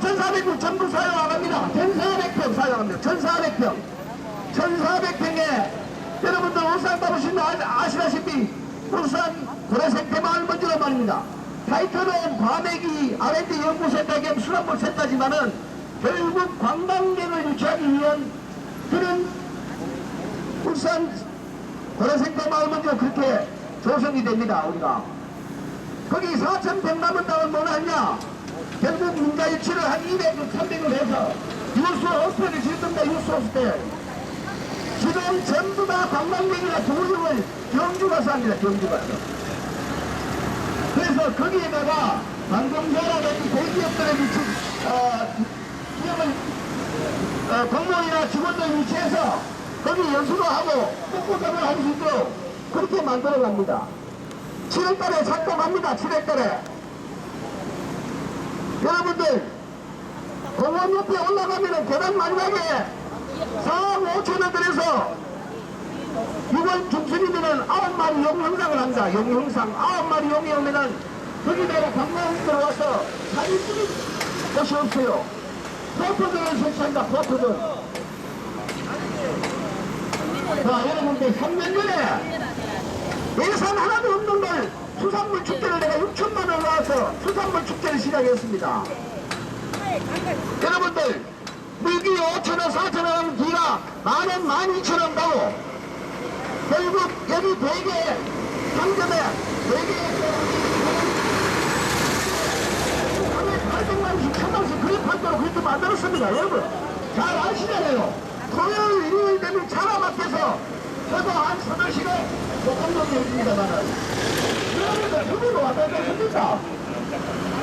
1400평 전부 사용 안 합니다. 1400평 사용합니다. 1400평. 1400평에 여러분들 울산 아- 아시다시피 울산 고래생태 마을 먼지로 말입니다. 타이틀은 과메기 R&D 연구센터 겸 수산물 센터지만은 결국 관광객을 유치하기 위한 그런 울산 고래생태 마을 먼지로 그렇게 조성이 됩니다. 우리가. 거기 4,100 남은다면 뭘 하냐? 결국 민가 유치를 한 200, 300을 해서 유수 호스텔을 짓던다 유수 호스텔. 지금 전부 다 관광객이나 도륙을 경주 가서 합니다. 경주 가서. 그래서 거기에다가 관광사라든지 대기업들의 유치, 어, 기업을, 어, 공무원이나 직원들 유치해서 거기 연수도 하고 꽃꽃감을 할 수 있도록 그렇게 만들어 갑니다. 7월달에 작동합니다. 7월달에. 여러분들 공원 옆에 올라가면은 계단 마지막에 4억 5천원 들여서 6월 중순이면은 9마리 용형상을 합니다. 용형상 9마리 용이 오면은 거기다가 관광객들 와서 사진 찍을 곳이 없어요. 포토존을 설치한다. 포토존. 자 여러분들 3년 전에 예산 하나도 없는 걸 수산물 축제를 내가 6천만 원 나와서 수산물 축제를 시작했습니다. 여러분들 물기 5천원 4천원 하는 기가 만원 12,000원 가고 결국 여기 대게 상점에 대게 800만원씩 1000만원씩 그래 팔도록 그렇게 만들었습니다 여러분. 잘 아시잖아요. 토요일 일요일 되면 막혀서 저도 한 서너 시간 조금밖에 해줍니다만은 그러니까 주부로 왔다 갔다 합니다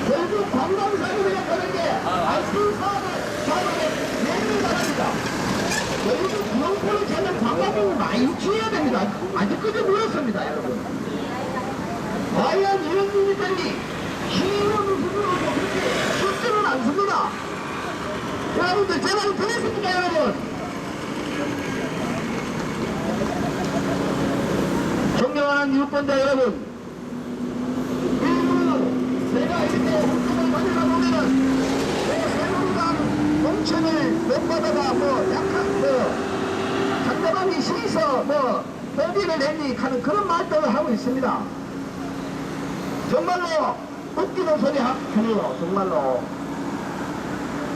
결국 관광산업이라 하는 게 아이스크림 사업을 사업에 내는 나라입니다. 결국 구멍포를 찾는 관광객을 많이 유치해야 됩니다. 아주 그저 물었습니다, 여러분. 과연 이런 일들이 쉬운 수준으로 그렇게 쉽지는 않습니다. 여러분들 제 말을 들으십니까, 여러분? 존경하는 유권자 여러분, 일부 제가 이렇게 웃음을 가지다 보면은 내 새누리당 공천을 못 받아가 뭐 약한 뭐 상대방이 시서 뭐 어디를 내니 하는 그런 말들을 하고 있습니다. 정말로 웃기는 소리 하네요. 정말로.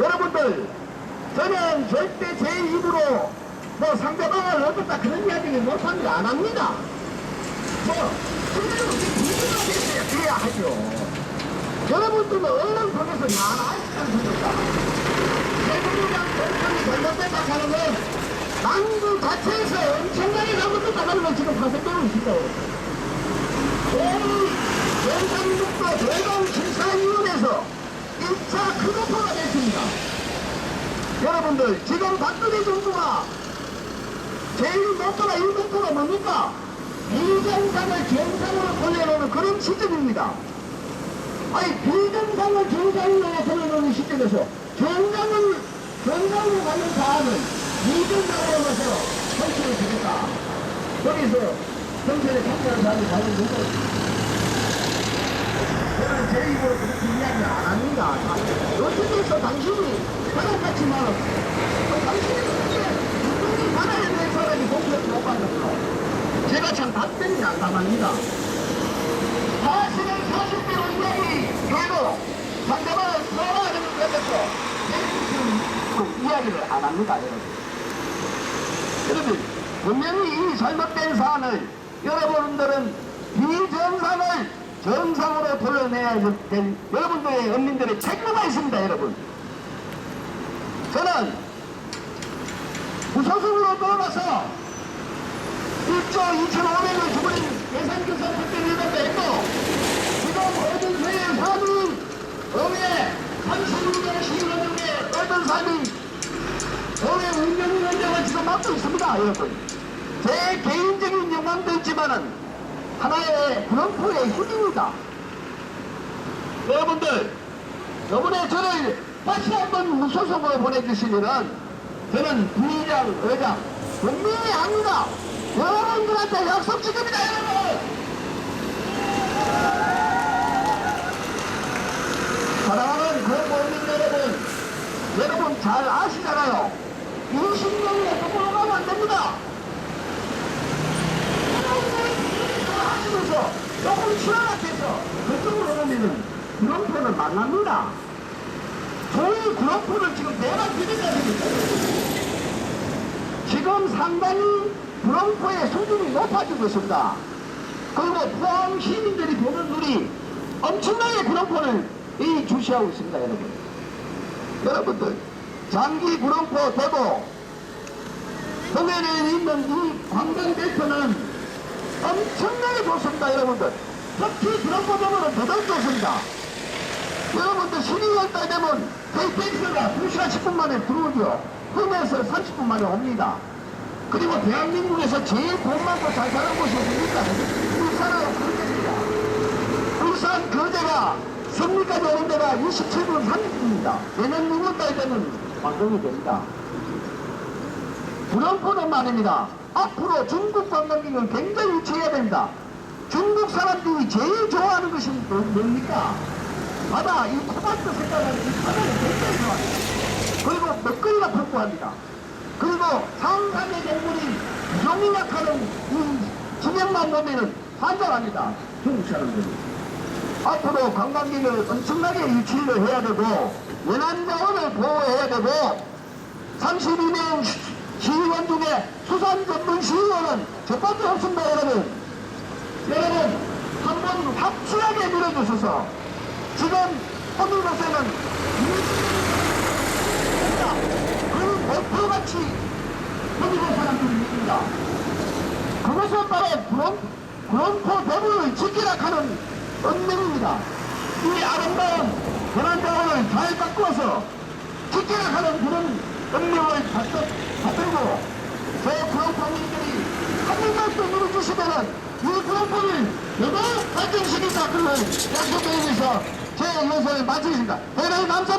여러분들 저는 절대 제 입으로 뭐 상대방을 얻었다 그런 이야기는 못합니다. 안 합니다. 여러분들은 통해서 잘 아시는 분입니다. 새누리당 정권이 잘못됐다 하는 건 남구 자체에서 엄청나게 잘못됐다 하는 건 지금 발생되고 있습니다. 경상북도 대강 실사위원회에서 1차 크고파가 됐습니다. 여러분들, 지금 박근혜 정부가 제일 목표가 1목표가 뭡니까? 비정상을 정상으로 돌려놓는 그런 시점입니다. 아니, 비정상을 정상으로 돌려놓는 시점에서 정상을, 정상으로 가는 사안을 비정상으로 가서 설치를 주겠다. 거기서 정선에 참여하는 사람이 과연 누구? 저는 제 입으로 그렇게 이야기 안 합니다. 어떻게 해서 당신이 사람 같지만 당신이 그렇게 누군지 받아야 될 사람이 공격을 못 받았어. 제가 참 난감합니다. 사실은 40대로 이야기 해도 상대방을 소화하는 것에서 지금 그 이야기를 안 합니다, 여러분. 여러분, 분명히 이 잘못된 사안을 여러분들은 비정상을 정상으로 돌려내야 될 여러분들의 언민들의 책무가 있습니다, 여러분. 저는 무소속으로 돌아가서 1조 2,500을 주버린 예산 교사 특별위원회도 했고, 지금 모든 회의 사무인, 의회 36개 시의원 중에 모든 사무인, 의회 운영위원장을 지금 맡고 있습니다, 여러분. 제 개인적인 영광도 있지만은, 하나의 브럼프의 힘입니다. 여러분들, 이번에 저를 다시 한번 무소속으로 보내주시면은, 저는 부의장, 의장, 분명히 합니다. 여러분들한테 약속 지킵니다, 여러분! 사랑하는 고모민 여러분, 잘 아시잖아요. 20년에 그걸로 가면 안 됩니다. 하시면서 조금 치아같아서 그쪽으로 가면은 구렁포는 만납니다. 저희 구렁포를 지금 내가 드려야 됩니다. 지금 상당히 구렁포의 수준이 높아지고 있습니다. 그리고 포항 시민들이 보는 눈이 엄청나게 구렁포를 이 주시하고 있습니다, 여러분. 여러분들, 장기 구렁포 대보, 동해에 있는 이 관광 대표는 엄청나게 좋습니다, 여러분들. 특히 구렁포 대보는 더더욱 좋습니다. 여러분들 12월 달 되면 KTX가 2시간 10분 만에 들어오죠. 홈에서 30분 만에 옵니다. 그리고 대한민국에서 제일 돈 많고 잘 사는 곳이 어디입니까? 울산하고 거제입니다. 울산 거제가 성리까지 오는 데가 27분 30분입니다. 내년 6월 달 되면 완공이 됩니다. 불안포는 말입니다. 앞으로 중국 관광객을 굉장히 유치해야 됩니다. 중국 사람들이 제일 좋아하는 것이 뭐- 뭡니까? 바다, 이 코발트 색깔의 이 바다를 굉장히 좋아해요. 그리고 먹거리가 풍부합니다. 그리고 상상의 동물인 용이약하는 이 지명만 보면은 환장합니다. 앞으로 관광객을 엄청나게 유치를 해야 되고, 연안자원을 보호해야 되고, 32명 시의원 중에 수산 전문 시의원은 첫 번째 없습니다, 여러분. 여러분, 한 번 확실하게 밀어주셔서, 지금 허물로서는 그 사람들이 있습니다. 그것은 바로 구원, 구원포 대부를 지키라 하는 은명입니다. 이 아름다운 현안자원을 잘 바꾸어서 지키라 하는 그런 은명을 받들고 저 구원포민들이 한 번만 또 누려주시면은 이 구원포를 더더욱 발전시킨다 그런 약속에 의해서 제 연설을 마치겠습니다. 대단히 감사